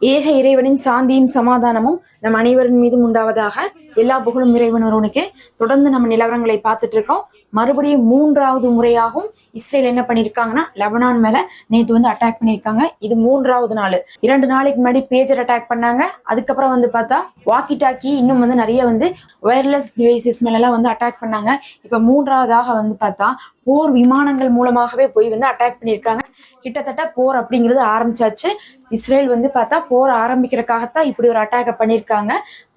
ஏக இறைவனின் சாந்தியும் சமாதானமும் நம் அனைவரின் மீதும் உண்டாவதாக எல்லா புகழும் இறைவன் ஒருவனுக்கு தொடர்ந்து நம்ம நிலவரங்களை பார்த்துட்டு இருக்கோம். மறுபடியும் மூன்றாவது முறையாகவும் இஸ்ரேல் என்ன பண்ணிருக்காங்கன்னா லெபனான் மேல நேத்து வந்து அட்டாக் பண்ணிருக்காங்க இது மூன்றாவது நாள். இரண்டு நாளைக்கு முன்னாடி பேஜர் அட்டாக் பண்ணாங்க. அதுக்கப்புறம் வந்து பார்த்தா வாக்கி டாக்கி இன்னும் வந்து நிறைய வந்து ஒயர்லெஸ் டிவைசஸ் மேலெல்லாம் வந்து அட்டாக் பண்ணாங்க. இப்ப மூன்றாவதாக வந்து பார்த்தா போர் விமானங்கள் மூலமாகவே போய் வந்து அட்டாக் பண்ணியிருக்காங்க. கிட்டத்தட்ட போர் அப்படிங்கிறது ஆரம்பிச்சாச்சு. இஸ்ரேல் வந்து பார்த்தா போர் ஆரம்பிக்கிறதுக்காகத்தான் இப்படி ஒரு அட்டாக்கை பண்ணியிருக்காங்க.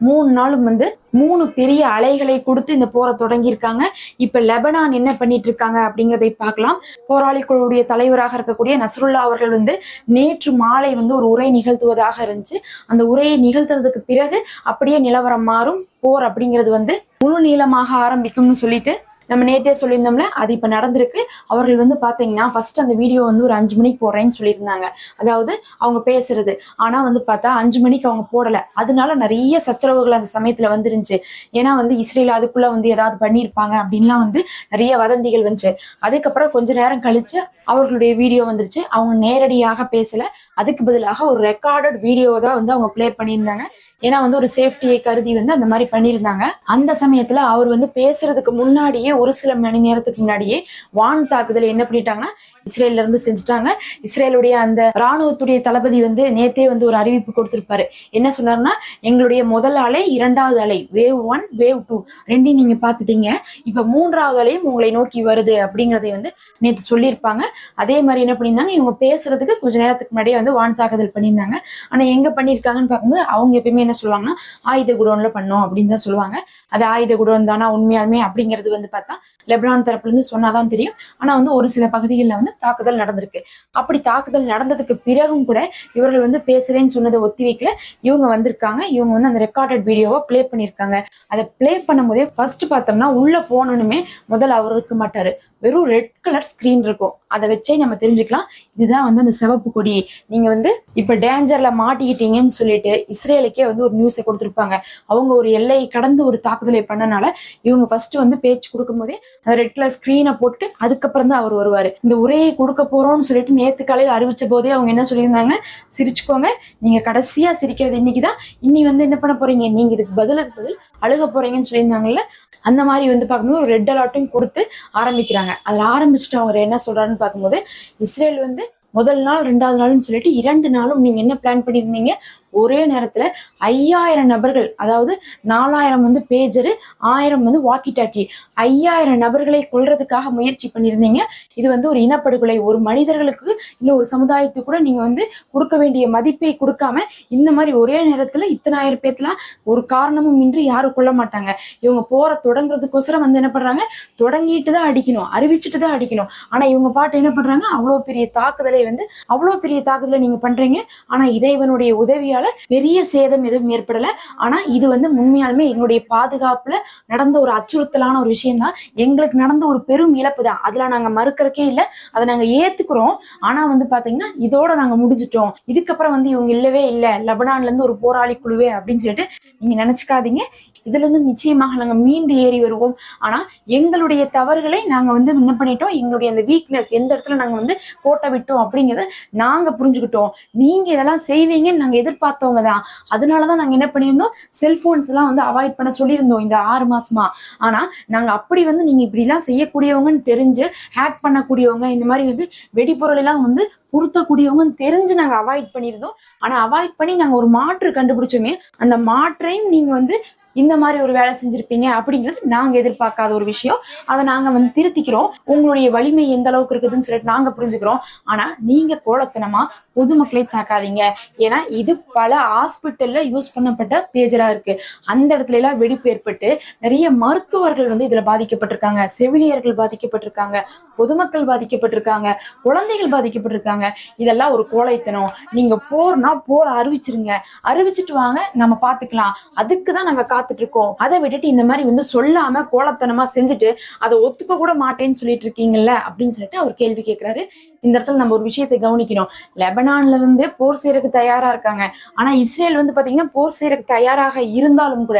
மூணு நாளும் வந்து மூணு பெரிய அலைகளை கொடுத்து இந்த போரை தொடங்கியிருக்காங்க. இப்ப லெபனான் என்ன பண்ணிட்டு இருக்காங்க அப்படிங்கிறதை பார்க்கலாம். போராளி குழுவுடைய தலைவராக இருக்கக்கூடிய நஸ்ருல்லா அவர்கள் வந்து நேற்று மாலை வந்து ஒரு உரை நிகழ்த்துவதாக இருந்துச்சு. அந்த உரையை நிகழ்த்துறதுக்கு பிறகு அப்படியே நிலவரம் மாறும். போர் அப்படிங்கிறது வந்து முழு நீளமாக ஆரம்பிக்கும்னு சொல்லிட்டு நம்ம நேத்தே சொல்லியிருந்தோம்ல அது இப்ப நடந்திருக்கு. அவர்கள் வந்து பாத்தீங்கன்னா ஃபர்ஸ்ட் அந்த வீடியோ வந்து ஒரு அஞ்சு மணிக்கு போடுறேன்னு சொல்லியிருந்தாங்க. அதாவது அவங்க பேசுறது. ஆனா வந்து பார்த்தா அஞ்சு மணிக்கு அவங்க போடல. அதனால நிறைய சச்சரவுகள் அந்த சமயத்துல வந்துருந்துச்சு. ஏன்னா வந்து இஸ்ரேல் அதுக்குள்ள வந்து ஏதாவது பண்ணியிருப்பாங்க அப்படின்லாம் வந்து நிறைய வதந்திகள் வந்துச்சு. அதுக்கப்புறம் கொஞ்ச நேரம் கழிச்சு அவர்களுடைய வீடியோ வந்துருச்சு. அவங்க நேரடியாக பேசல. அதுக்கு பதிலாக ஒரு ரெக்கார்டட் வீடியோ தான் வந்து அவங்க பிளே பண்ணியிருந்தாங்க. ஏன்னா வந்து ஒரு சேஃப்டியை கருதி வந்து அந்த மாதிரி பண்ணியிருந்தாங்க. அந்த சமயத்துல அவர் வந்து பேசுறதுக்கு முன்னாடியே ஒரு சில மணி நேரத்துக்கு முன்னாடியே வான் தாக்குதல் என்ன பண்ணிட்டாங்கன்னா இஸ்ரேல்ல இருந்து செஞ்சுட்டாங்க. இஸ்ரேலுடைய அந்த ராணுவத்துடைய தளபதி வந்து நேத்தே வந்து ஒரு அறிவிப்பு கொடுத்திருப்பாரு. என்ன சொன்னாருன்னா எங்களுடைய முதல் அலை இரண்டாவது அலை வேவ் ஒன் வேவ் டூ ரெண்டையும் நீங்க பாத்துட்டீங்க இப்ப மூன்றாவது அலையும் உங்களை நோக்கி வருது அப்படிங்கறதை வந்து நேற்று சொல்லியிருப்பாங்க. அதே மாதிரி என்ன பண்ணியிருந்தாங்க இவங்க பேசுறதுக்கு கொஞ்ச நேரத்துக்கு முன்னாடியே வந்து வான் தாக்குதல் பண்ணியிருந்தாங்க. ஆனா எங்க பண்ணியிருக்காங்கன்னு பார்க்கும்போது அவங்க எப்பயுமே என்ன சொல்லுவாங்கன்னா ஆயுத குடோன்ல பண்ணோம் அப்படின்னு தான் சொல்லுவாங்க. அது ஆயுத குடோன் தானா உண்மையாலுமே அப்படிங்கிறது வந்து பார்த்தா லெபனான் தரப்புல இருந்து சொன்னாதான் தெரியும். ஆனா வந்து ஒரு சில பகுதிகளில் வந்து தாக்குதல் நடந்திருக்கு. அப்படி தாக்குதல் நடந்ததுக்கு பிறகும் கூட இவர்கள் வந்து பேசுறேன்னு சொன்னதை ஒத்தி வைக்கல. இவங்க வந்திருக்காங்க. இவங்க வந்து அந்த ரெக்கார்டட் வீடியோவை பிளே பண்ணியிருக்காங்க. அதை ப்ளே பண்ணும்போதே ஃபர்ஸ்ட் பார்த்தோம்னா உள்ள போனோன்னுமே முதல்ல அவர் இருக்க மாட்டாரு. வெறும் ரெட் கலர் ஸ்கிரீன் இருக்கும். அதை வச்சே நம்ம தெரிஞ்சுக்கலாம். இதுதான் வந்து அந்த சிவப்பு கொடி. நீங்க வந்து இப்ப டேஞ்சர்ல மாட்டிக்கிட்டீங்கன்னு சொல்லிட்டு இஸ்ரேலுக்கே வந்து ஒரு நியூஸை கொடுத்துருப்பாங்க. அவங்க ஒரு எல்லையை கடந்து ஒரு தாக்குதலை பண்ணனால இவங்க ஃபர்ஸ்ட் வந்து பேச்சு கொடுக்கும் போதே அந்த ரெட் கலர் ஸ்கிரீனை போட்டு அதுக்கப்புறம் தான் அவர் வருவாரு. இந்த உரையை கொடுக்க போறோம்னு சொல்லிட்டு நேத்து காலையில் அறிவிச்ச போதே அவங்க என்ன சொல்லியிருந்தாங்க? சிரிச்சுக்கோங்க. நீங்க கடைசியா சிரிக்கிறது இன்னைக்குதான். இன்னி வந்து என்ன பண்ண போறீங்க? நீங்க இதுக்கு பதிலுக்கு பதில் அழுக போறீங்கன்னு சொல்லியிருந்தாங்கல்ல அந்த மாதிரி வந்து பார்க்கும்போது ஒரு ரெட் அலர்ட்டும் கொடுத்து ஆரம்பிக்கிறாங்க. அதில் ஆரம்பிச்சுட்டு அவங்க என்ன சொல்றாருன்னு பார்க்கும்போது இஸ்ரேல் வந்து முதல் நாள் ரெண்டாவது நாள்னு சொல்லிட்டு இரண்டு நாளும் நீங்க என்ன பிளான் பண்ணியிருந்தீங்க ஒரே நேரத்துல ஐயாயிரம் நபர்கள் அதாவது நாலாயிரம் வந்து பேஜரு ஆயிரம் வந்து வாக்கி டாக்கி ஐயாயிரம் நபர்களை கொல்றதுக்காக முயற்சி பண்ணியிருந்தீங்க. இது வந்து ஒரு இனப்படுகொலை. ஒரு மனிதர்களுக்கு இல்ல ஒரு சமுதாயத்துக்கு கூட நீங்க வந்து கொடுக்க வேண்டிய மதிப்பை கொடுக்காம இந்த மாதிரி ஒரே நேரத்துல இத்தனாயிரம் பேர்த்துலாம் ஒரு காரணமும் இன்றி யாரும் கொள்ள மாட்டாங்க. இவங்க போற தொடங்குறதுக்கோசரம் வந்து என்ன பண்றாங்க? தொடங்கிட்டு தான் அடிக்கணும். அறிவிச்சுட்டு தான் அடிக்கணும். ஆனா இவங்க பாட்டு என்ன பண்றாங்க? அவ்வளவு பெரிய தாக்குதலை வந்து அவ்வளவு பெரிய தாக்குதலை நீங்க பண்றீங்க. ஆனா இறைவனுடைய உதவியால் பெரிய சேதம் எதுவும் ஏற்படல. ஆனா இது வந்து உண்மையாலுமே எங்களுடைய பாதுகாப்புல நடந்த ஒரு அச்சுறுத்தலான ஒரு விஷயம் தான் எங்களுக்கு நடந்த ஒரு பெரும் இழப்பு தான் அதுல நாங்க மறுக்கறக்கே இல்ல. அதை நாங்க ஏத்துக்கிறோம். ஆனா வந்து பாத்தீங்கன்னா இதோட நாங்க முடிஞ்சிட்டோம். இதுக்கப்புறம் வந்து இவங்க இல்லவே இல்ல. லெபனான்ல இருந்து ஒரு போராளி குழுவே அப்படின்னு சொல்லிட்டு நீங்க நினைச்சுக்காதீங்க. இதுல இருந்து நிச்சயமாக நாங்க மீண்டு ஏறி வருவோம். ஆனா எங்களுடைய தவறுகளை நாங்க வந்து என்ன பண்ணிட்டோம்? எங்களுடைய அந்த வீக்னஸ் எந்த இடத்துல நாங்க வந்து கோட்டை விட்டோம் அப்படிங்கறத நாங்க புரிஞ்சுக்கிட்டோம். நீங்க இதெல்லாம் செய்வீங்கன்னு நாங்க பார்த்தவங்க தான் அதனாலதான் நாங்க என்ன பண்ணியிருந்தோம்? செல்போன்ஸ் எல்லாம் வந்து அவாய்ட் பண்ண சொல்லியிருந்தோம் இந்த ஆறு மாசமா. ஆனா நாங்க அப்படி வந்து நீங்க இப்படி எல்லாம் செய்யக்கூடியவங்கன்னு தெரிஞ்சு ஹேக் பண்ணக்கூடியவங்க இந்த மாதிரி வந்து வெடிபொருள் எல்லாம் வந்து பொருத்தக்கூடியவங்கன்னு தெரிஞ்சு நாங்க அவாய்ட் பண்ணியிருந்தோம். ஆனா அவாய்ட் பண்ணி நாங்க ஒரு மாற்று கண்டுபிடிச்சோமே அந்த மாற்றையும் நீங்க வந்து இந்த மாதிரி ஒரு வேலை செஞ்சிருப்பீங்க அப்படிங்கிறது நாங்க எதிர்பார்க்காத ஒரு விஷயம். அதை நாங்க வந்து திருத்திக்கிறோம். உங்களுடைய வலிமை எந்த அளவுக்கு இருக்குதுன்னு சொல்லிட்டு நாங்க புரிஞ்சுக்கிறோம். ஆனா நீங்க கோலத்தனமா பொதுமக்களை தாக்காதீங்க. ஏன்னா இது பல ஹாஸ்பிட்டல்ல யூஸ் பண்ணப்பட்ட பேஜரா இருக்கு. அந்த இடத்துல எல்லாம் வெடிப்பு ஏற்பட்டு நிறைய மருத்துவர்கள் வந்து இதுல பாதிக்கப்பட்டிருக்காங்க. செவிலியர்கள் பாதிக்கப்பட்டிருக்காங்க. பொதுமக்கள் பாதிக்கப்பட்டிருக்காங்க. குழந்தைகள் பாதிக்கப்பட்டிருக்காங்க. இதெல்லாம் ஒரு கோழைத்தனம். நீங்க போர்னா போர் அறிவிச்சிருங்க. அறிவிச்சிட்டு வாங்க நம்ம பாத்துக்கலாம். அதுக்கு தான் நாங்க காத்துட்டு இருக்கோம் அதை விட்டுட்டு இந்த மாதிரி வந்து சொல்லாம கோலத்தனமா செஞ்சுட்டு அதை ஒத்துக்க கூட மாட்டேன்னு சொல்லிட்டு இருக்கீங்கல்ல அப்படின்னு சொல்லிட்டு அவர் கேள்வி கேட்கிறாரு இந்த இடத்துல நம்ம ஒரு விஷயத்தை கவனிக்கணும் லெபனான்ல இருந்து போர் செய்யறதுக்கு தயாரா இருக்காங்க. ஆனா இஸ்ரேல் வந்து பாத்தீங்கன்னா போர் செய்யறதுக்கு தயாராக இருந்தாலும் கூட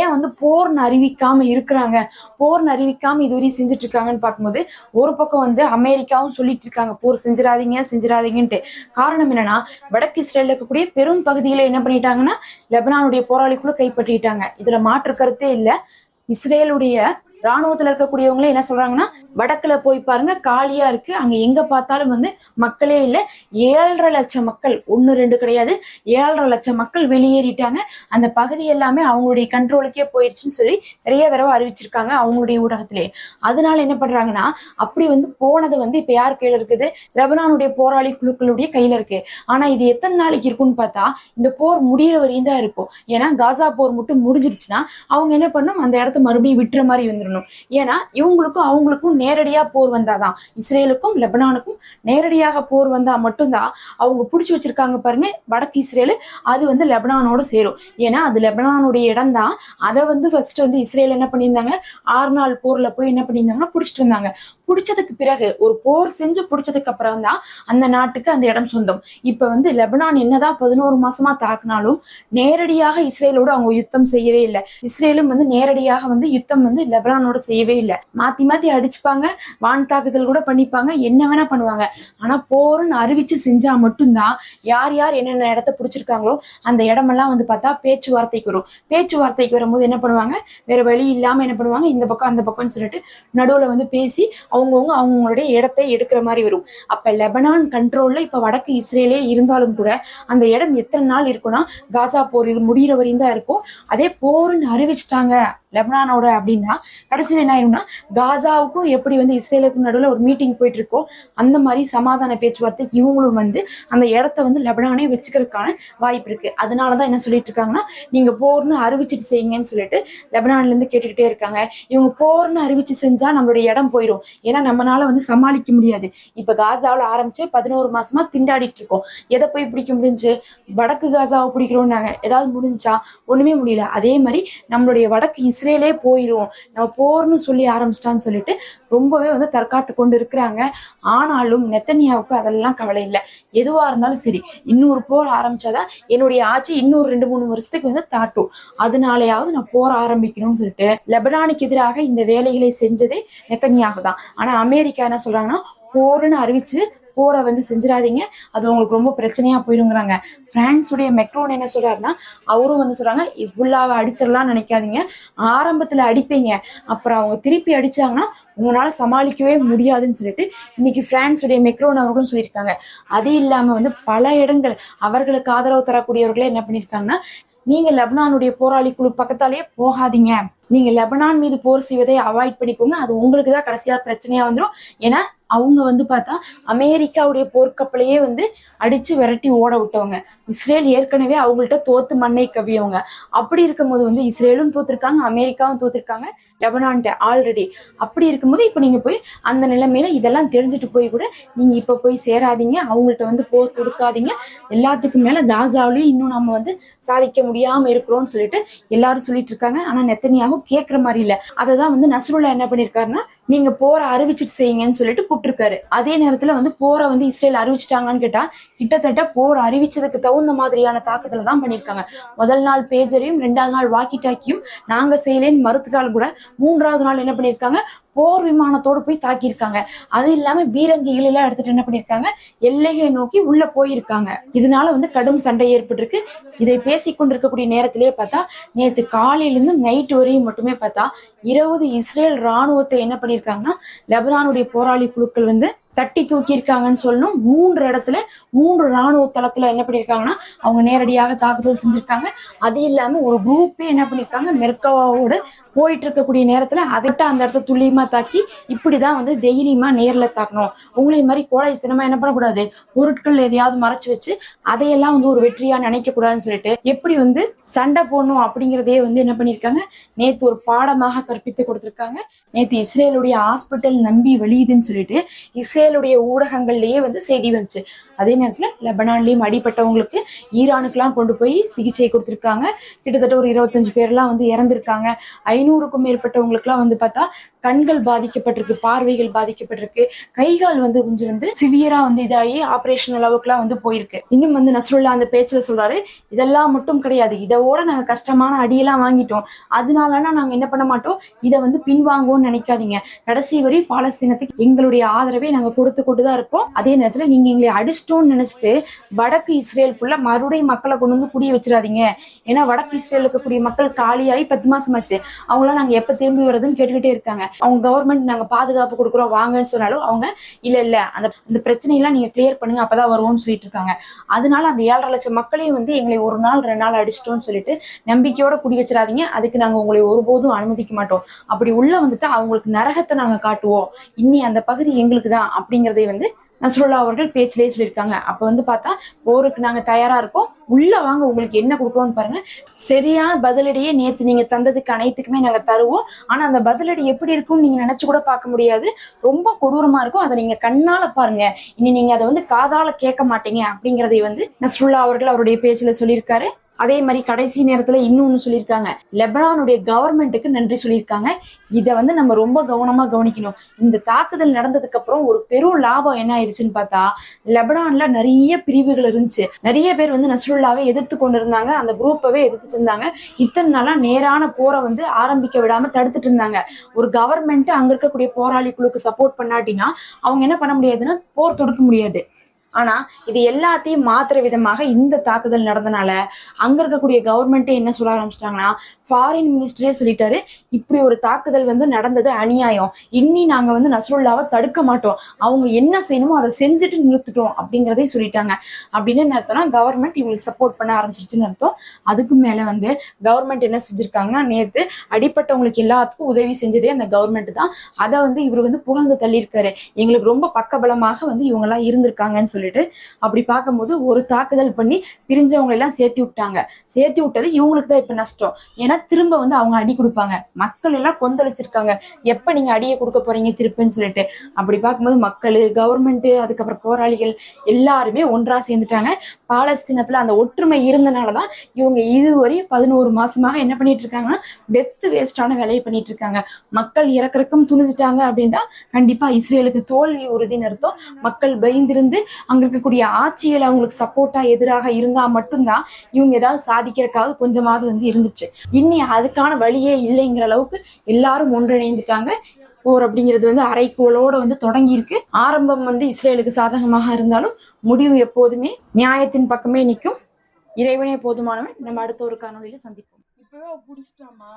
ஏன் வந்து போர்னு அறிவிக்காம இருக்கிறாங்க? போர்னு அறிவிக்காம இதுவரையும் செஞ்சுட்டு இருக்காங்கன்னு பார்க்கும்போது ஒரு பக்கம் வந்து அமெரிக்காவும் சொல்லிட்டு இருக்காங்க போர் செஞ்சிடாதீங்க செஞ்சிடாதீங்கன்ட்டு. காரணம் என்னன்னா வடக்கு இஸ்ரேல் இருக்கக்கூடிய பெரும் பகுதியில என்ன பண்ணிட்டாங்கன்னா லெபனானுடைய போராளிக்குள்ள கைப்பற்றிட்டாங்க. இதுல மாற்று கருத்தே இல்ல. இஸ்ரேலுடைய ராணுவத்துல இருக்கக்கூடியவங்களே என்ன சொல்றாங்கன்னா வடக்குல போய் பாருங்க காலியா இருக்கு. அங்க எங்க பார்த்தாலும் வந்து மக்களே இல்ல ஏழரை லட்சம் மக்கள் ஒன்னு ரெண்டு கிடையாது ஏழரை லட்சம் மக்கள் வெளியேறிட்டாங்க. அந்த பகுதி எல்லாமே அவங்களுடைய கண்ட்ரோலுக்கே போயிருச்சுன்னு சொல்லி நிறைய தடவை அறிவிச்சிருக்காங்க அவங்களுடைய ஊடகத்திலே. அதனால என்ன பண்றாங்கன்னா அப்படி வந்து போனது வந்து இப்ப யார் கையில இருக்குது? லெபனானுடைய போராளி குழுக்களுடைய கையில இருக்கு. ஆனா இது எத்தனை நாளைக்கு இருக்கும்னு பார்த்தா இந்த போர் முடியிற வரையும் தான் இருக்கும். ஏன்னா காசா போர் மட்டும் முடிஞ்சிருச்சுன்னா அவங்க என்ன பண்ணும் அந்த இடத்த மறுபடியும் விட்டுற மாதிரி வந்துடணும் ஏன்னா இவங்களுக்கும் அவங்களுக்கும் நேரடியா போர் வந்தாதான். இஸ்ரேலுக்கும் லெபனானுக்கும் நேரடியாக போர் வந்தா மட்டும்தான் அவங்க பிடிச்சி வச்சிருக்காங்க பாருங்க வடக்கு இஸ்ரேல் அது வந்து லெபனானோட சேரும். ஏன்னா அது லெபனானுடைய இடம் தான் அதை வந்து ஃபர்ஸ்ட் வந்து இஸ்ரேல் என்ன பண்ணியிருந்தாங்க? ஆறு நாள் போர்ல போய் என்ன பண்ணியிருந்தாங்கன்னா புடிச்சிட்டு வந்தாங்க புடிச்சதுக்கு பிறகு ஒரு போர் செஞ்சு புடிச்சதுக்கு அப்புறம் தான் அந்த நாட்டுக்கு அந்த இடம் சொந்தம். இப்ப வந்து லெபனான் என்னதான் பதினோரு மாசமா தாக்குனாலும் நேரடியாக இஸ்ரேலோட அவங்க யுத்தம் செய்யவே இல்லை. இஸ்ரேலும் வந்து நேரடியாக வந்து யுத்தம் வந்து லெபனானோட செய்யவே இல்லை. மாத்தி மாத்தி அடிச்சுப்பாங்க வான் தாக்குதல் கூட பண்ணிப்பாங்க என்ன வேணா பண்ணுவாங்க. ஆனா போர்னு அறிவிச்சு செஞ்சா மட்டும்தான் யார் யார் என்னென்ன இடத்த பிடிச்சிருக்காங்களோ அந்த இடமெல்லாம் வந்து பார்த்தா பேச்சுவார்த்தைக்கு வரும். பேச்சுவார்த்தைக்கு வரும்போது என்ன பண்ணுவாங்க? வேற வழி இல்லாம என்ன பண்ணுவாங்க? இந்த பக்கம் அந்த பக்கம்னு சொல்லிட்டு நடுவுல வந்து பேசி அவங்கவுங்க அவங்களுடைய இடத்தை எடுக்கிற மாதிரி வரும். அப்ப லெபனான் கண்ட்ரோல்ல இப்ப வடக்கு இஸ்ரேலே இருந்தாலும் கூட அந்த இடம் எத்தனை நாள் இருக்கும்னா காசா போர் முடிகிற முடியிற வரையும் தான் இருக்கும். அதே போர்னு அறிவிச்சிட்டாங்க. லெபனானோட அப்படின்னா கடைசியில் என்ன ஆயிரும்னா காசாவுக்கும் எப்படி வந்து இஸ்ரேலுக்கும் நடுவில் ஒரு மீட்டிங் போயிட்டு இருக்கோ அந்த மாதிரி சமாதான பேச்சுவார்த்தைக்கு இவங்களும் வந்து அந்த இடத்த வந்து லெபனானே வச்சுக்கிறதுக்கான வாய்ப்பு இருக்கு. அதனாலதான் என்ன சொல்லிட்டு இருக்காங்கன்னா நீங்க போர்னு அறிவிச்சிட்டு செய்யுங்கன்னு சொல்லிட்டு லெபனான்ல இருந்து கேட்டுக்கிட்டே இருக்காங்க. இவங்க போர்னு அறிவிச்சு செஞ்சா நம்மளுடைய இடம் போயிடும் ஏன்னா நம்மளால வந்து சமாளிக்க முடியாது. இப்ப காசாவில் ஆரம்பிச்சு பதினோரு மாசமா திண்டாடிட்டு இருக்கோம். எதை போய் பிடிக்க முடிஞ்சு? வடக்கு காசாவை பிடிக்கிறோம்னாங்க. ஏதாவது முடிஞ்சா ஒண்ணுமே முடியல. அதே மாதிரி நம்மளுடைய வடக்கு இஸ்ரேலே போயிரும் நம்ம போர்னு சொல்லி ஆரம்பிச்சிட்டான்னு சொல்லிட்டு ரொம்பவே வந்து தற்காத்து கொண்டு இருக்கிறாங்க ஆனாலும் நெத்தனியாவுக்கு அதெல்லாம் கவலை இல்லை. எதுவா இருந்தாலும் சரி இன்னொரு போர் ஆரம்பிச்சாதான் என்னுடைய ஆட்சி இன்னொரு ரெண்டு மூணு வருஷத்துக்கு வந்து தாட்டும். அதனாலயாவது நான் போர் ஆரம்பிக்கணும்னு சொல்லிட்டு லெபனானுக்கு எதிராக இந்த வேலைகளை செஞ்சதே நெத்தனியாக தான் ஆனா அமெரிக்கா என்ன சொல்றாங்கன்னா போர்னு அறிவிச்சு போரை வந்து செஞ்சிடாதீங்க. அது உங்களுக்கு ரொம்ப பிரச்சனையா போயிருங்கிறாங்க. பிரான்ஸுடைய மெக்ரோன் என்ன சொல்றாருன்னா அவரும் வந்து சொல்றாங்க இஸ்புல்லாவை அடிச்சிடலாம்னு நினைக்காதீங்க. ஆரம்பத்துல அடிப்பீங்க. அப்புறம் அவங்க திருப்பி அடிச்சாங்கன்னா உங்களால சமாளிக்கவே முடியாதுன்னு சொல்லிட்டு இன்னைக்கு பிரான்ஸுடைய மெக்ரோன் அவர்களும் சொல்லியிருக்காங்க. அது இல்லாம வந்து பல இடங்கள் அவர்களுக்கு ஆதரவு தரக்கூடியவர்களே என்ன பண்ணியிருக்காங்கன்னா நீங்க லெபனானுடைய போராளி குழு பக்கத்தாலேயே போகாதீங்க. நீங்க லெபனான் மீது போர் செய்வதை அவாய்ட் பண்ணிக்கோங்க. அது உங்களுக்கு தான் கடைசியா பிரச்சனையா வந்துடும் ஏன்னா அவங்க வந்து பார்த்தா அமெரிக்காவுடைய போர்க்கப்பலையே வந்து அடிச்சு விரட்டி ஓட விட்டவங்க. இஸ்ரேல் ஏற்கனவே அவங்கள்ட்ட தோத்து மண்ணை கவியவங்க அப்படி இருக்கும்போது வந்து இஸ்ரேலும் தோத்துருக்காங்க அமெரிக்காவும் தோத்துருக்காங்க லெபனான்ட்ட ஆல்ரெடி அப்படி இருக்கும்போது இப்போ நீங்க போய் அந்த நிலைமையில இதெல்லாம் தெரிஞ்சுட்டு போய் கூட நீங்க இப்ப போய் சேராதீங்க. அவங்கள்ட்ட வந்து போர் கொடுக்காதீங்க. எல்லாத்துக்கும் மேல காசாவிலயும் இன்னும் நம்ம வந்து சாதிக்க முடியாம இருக்கிறோம்னு சொல்லிட்டு எல்லாரும் சொல்லிட்டு இருக்காங்க. ஆனா நெத்தனியாவும் கேட்கற மாதிரி இல்ல. அதை தான் வந்து நசுருல்லா என்ன பண்ணிருக்காருன்னா நீங்க போற அறிவிச்சிட்டு செய்யுங்கன்னு சொல்லிட்டு கூப்பிட்டுருக்காரு. அதே நேரத்துல வந்து போரை வந்து இஸ்ரேல் அறிவிச்சிட்டாங்கன்னு கேட்டா கிட்டத்தட்ட போர் அறிவிச்சதுக்கு தகுந்த மாதிரியான தாக்குதலை தான் பண்ணியிருக்காங்க முதல் நாள் பேஜரையும் ரெண்டாவது நாள் வாக்கி டாக்கியும் நாங்க செய்யலேன்னு மறுத்துட்டாலும் கூட மூன்றாவது நாள் என்ன பண்ணியிருக்காங்க போர் விமானத்தோடு போய் தாக்கியிருக்காங்க. அது இல்லாம பீரங்கிகள் எல்லாம் எடுத்துட்டு என்ன பண்ணியிருக்காங்க? எல்லைகளை நோக்கி உள்ள போயிருக்காங்க. இதனால வந்து கடும் சண்டை ஏற்பட்டிருக்கு. இதை பேசிக்கொண்டிருக்கக்கூடிய நேரத்திலேயே பார்த்தா நேற்று காலையிலிருந்து நைட் வரையும் மட்டுமே பார்த்தா இருபது இஸ்ரேல் ராணுவத்தை என்ன பண்ணியிருக்காங்கன்னா லெபனானுடைய போராளி குழுக்கள் வந்து தட்டி தூக்கி இருக்காங்கன்னு சொல்லணும். மூன்று இடத்துல மூன்று ராணுவ தளத்துல என்ன பண்ணிருக்காங்கன்னா அவங்க நேரடியாக தாக்குதல் செஞ்சிருக்காங்க. அது இல்லாம ஒரு குரூப்பே என்ன பண்ணிருக்காங்க மெர்காவோட போயிட்டு இருக்கக்கூடிய நேரத்துல அதட்ட அந்த இடத்த துல்லியமா தாக்கி இப்படிதான் வந்து தைரியமா நேர்ல தாக்கணும். உங்களை மாதிரி கோழைத்தனமா என்ன பண்ணக்கூடாது? பொருட்கள் எதையாவது மறைச்சு வச்சு அதையெல்லாம் வந்து ஒரு வெற்றியா நினைக்க கூடாதுன்னு சொல்லிட்டு எப்படி வந்து சண்டை போடணும் அப்படிங்கிறதே வந்து என்ன பண்ணிருக்காங்க நேத்து ஒரு பாடமாக கற்பித்து கொடுத்திருக்காங்க. நேத்து இஸ்ரேலுடைய ஹாஸ்பிட்டல் நம்பி வெளியுதுன்னு சொல்லிட்டு இஸ்ரேல் இஸ்ரேலுடைய ஊடகங்கள்லயே வந்து செய்தி வந்துச்சு. அதே நேரத்தில் லெபனான்லேயும் அடிபட்டவங்களுக்கு ஈரானுக்குலாம் கொண்டு போய் சிகிச்சை கொடுத்துருக்காங்க. கிட்டத்தட்ட ஒரு இருபத்தஞ்சு பேர்லாம் வந்து இறந்துருக்காங்க. ஐநூறுக்கும் மேற்பட்டவங்களுக்குலாம் வந்து பார்த்தா கண்கள் பாதிக்கப்பட்டிருக்கு பார்வைகள் பாதிக்கப்பட்டிருக்கு. கைகால் வந்து கொஞ்சம் வந்து சிவியரா வந்து இதாகி ஆப்ரேஷன் அளவுக்குலாம் வந்து போயிருக்கு. இன்னும் வந்து நஸ்ருல்லா அந்த பேச்சுல சொல்றாரு இதெல்லாம் மட்டும் கிடையாது. இதோட நாங்க கஷ்டமான அடியெல்லாம் வாங்கிட்டோம். அதனாலனா நாங்க என்ன பண்ண மாட்டோம்? இதை வந்து பின்வாங்குவோம்னு நினைக்காதீங்க. கடைசி வரை பாலஸ்தீனத்துக்கு எங்களுடைய ஆதரவை நாங்க கொடுத்து கொண்டு தான் இருப்போம். அதே நேரத்துல நீங்க எங்களை அடிச்சுட்டு அடிச்சிட்டோம்னு நினைச்சிட்டு வடக்கு இஸ்ரேலுக்குள்ள மறுபடியும் மக்களை கொண்டு வந்து குடிய வச்சிடாதீங்க. ஏன்னா வடக்கு இஸ்ரேல் இருக்கக்கூடிய மக்கள் காலியாகி பத்து மாசம் ஆச்சு. அவங்களாம் நாங்க எப்ப திரும்பி வர்றதுன்னு கேட்டுக்கிட்டே இருக்காங்க. அவங்க கவர்மெண்ட் நாங்க பாதுகாப்பு கொடுக்குறோம் வாங்கன்னு சொன்னாலும் அவங்க இல்ல இல்ல அந்த அந்த பிரச்சனையெல்லாம் நீங்க கிளியர் பண்ணுங்க அப்பதான் வருவோம்னு சொல்லிட்டு இருக்காங்க. அதனால அந்த ஏழரை லட்சம் மக்களையும் வந்து எங்களை ஒரு நாள் ரெண்டு நாள் அடிச்சிட்டோம்னு சொல்லிட்டு நம்பிக்கையோட குடி வச்சிடாதீங்க. அதுக்கு நாங்க உங்களை ஒருபோதும் அனுமதிக்க மாட்டோம். அப்படி உள்ள வந்துட்டு அவங்களுக்கு நரகத்தை நாங்க காட்டுவோம். இன்னி அந்த பகுதி எங்களுக்கு தான் அப்படிங்கறதை வந்து நஸ்ருல்லா அவர்கள் பேச்சிலே சொல்லியிருக்காங்க. அப்ப வந்து பார்த்தா போருக்கு நாங்க தயாரா இருக்கோம். உள்ள வாங்க உங்களுக்கு என்ன கொடுக்குறோம்னு பாருங்க. சரியான பதிலடியே நேத்து நீங்க தந்ததுக்கு அனைத்துக்குமே நாங்க தருவோம். ஆனா அந்த பதிலடி எப்படி இருக்கும்னு நீங்க நினைச்சு கூட பார்க்க முடியாது. ரொம்ப கொடூரமா இருக்கும். அதை நீங்க கண்ணால பாருங்க. இனி நீங்க அதை வந்து காதால கேட்க மாட்டீங்க அப்படிங்கறதை வந்து நஸ்ருல்லா அவர்கள் அவருடைய பேச்சுல சொல்லியிருக்காரு. அதே மாதிரி கடைசி நேரத்துல இன்னொன்னு சொல்லியிருக்காங்க. லெபனானுடைய கவர்மெண்ட்டுக்கு நன்றி சொல்லியிருக்காங்க. இதை வந்து நம்ம ரொம்ப கவனமா கவனிக்கணும். இந்த தாக்குதல் நடந்ததுக்கு அப்புறம் ஒரு பெரும் லாபம் என்ன ஆயிடுச்சுன்னு பார்த்தா லெபனான்ல நிறைய பிரிவுகள் இருந்துச்சு. நிறைய பேர் வந்து நசுருல்லாவே எதிர்த்து கொண்டு இருந்தாங்க அந்த குரூப்பவே எதிர்த்து இருந்தாங்க. இத்தனை நாளா நேரான போரை வந்து ஆரம்பிக்க விடாம தடுத்துட்டு இருந்தாங்க. ஒரு கவர்மெண்ட் அங்க இருக்கக்கூடிய போராளி குழுக்கு சப்போர்ட் பண்ணாட்டினா அவங்க என்ன பண்ண முடியாதுன்னா போர் தொடுக்க முடியாது. ஆனா இது எல்லாத்தையும் மாத்துற விதமாக இந்த தாக்குதல் நடந்தனால அங்க இருக்கக்கூடிய கவர்மெண்ட்டே என்ன சொல்ல ஆரம்பிச்சிட்டாங்கன்னா ஃபாரின் மினிஸ்டரே சொல்லிட்டாரு இப்படி ஒரு தாக்குதல் வந்து நடந்தது அநியாயம். இன்னி நாங்க வந்து நஸ்ருல்லாவை தடுக்க மாட்டோம். அவங்க என்ன செய்யணுமோ அதை செஞ்சுட்டு நிறுத்துட்டோம் அப்படிங்கறதே சொல்லிட்டாங்க. அப்படின்னு என்ன அர்த்தம்னா கவர்மெண்ட் இவங்களுக்கு சப்போர்ட் பண்ண ஆரம்பிச்சிருச்சுன்னு அர்த்தம். அதுக்கு மேல வந்து கவர்மெண்ட் என்ன செஞ்சிருக்காங்கன்னா நேத்து அடிப்பட்டவங்களுக்கு எல்லாத்துக்கும் உதவி செஞ்சதே அந்த கவர்மெண்ட் தான். அதை வந்து இவர் வந்து புகழ்ந்து தள்ளியிருக்காரு. எங்களுக்கு ரொம்ப பக்கபலமாக வந்து இவங்க எல்லாம் இருந்திருக்காங்கன்னு சொல்லிட்டு அப்படி பார்க்கும்போது ஒரு தாக்குதல் பண்ணி பிரிஞ்சவங்க எல்லாம் சேர்த்து விட்டாங்க. சேர்த்து விட்டது இவங்களுக்கு தான் இப்ப நஷ்டம். ஏன்னா திரும்ப வந்து அவங்க அடி கொடுப்பாங்க. மக்கள் எல்லாம் கொந்தளிச்சிருக்காங்க. எப்ப நீங்க அடியை கொடுக்க போறீங்க திருப்புன்னு சொல்லிட்டு. அப்படி பார்க்கும்போது மக்கள் கவர்மெண்ட் அதுக்கப்புறம் போராளிகள் எல்லாருமே ஒன்றா சேர்ந்துட்டாங்க. பாலஸ்தீனத்துல அந்த ஒற்றுமை இருந்தனாலதான் இவங்க இதுவரை பதினோரு மாசமாக என்ன பண்ணிட்டு இருக்காங்கன்னா டெத்து வேஸ்டான வேலையை பண்ணிட்டு இருக்காங்க. மக்கள் இறக்குறக்கும் துணிஞ்சிட்டாங்க அப்படின்னா கண்டிப்பா இஸ்ரேலுக்கு தோல்வி உறுதின்னு அர்த்தம். மக்கள் பயந்திருந்து அங்க இருக்கக்கூடிய ஆட்சியில் அவங்களுக்கு சப்போர்ட்டா எதிராக இருந்தா மட்டும்தான் இவங்க ஏதாவது சாதிக்கிறக்காவது கொஞ்சமாவது வந்து இருந்துச்சு. இன்னி அதுக்கான வழியே இல்லைங்கிற அளவுக்கு எல்லாரும் ஒன்றிணைந்துட்டாங்க. போர் அப்படிங்கிறது வந்து அரைக்கோளோட வந்து தொடங்கி இருக்கு ஆரம்பம் வந்து இஸ்ரேலுக்கு சாதகமாக இருந்தாலும் முடிவு எப்போதுமே நியாயத்தின் பக்கமே நிற்கும். இறைவனே போதுமானவன். நம்ம அடுத்த ஒரு காணொலியில சந்திப்போம். இப்பவே புடிச்சிட்டாமா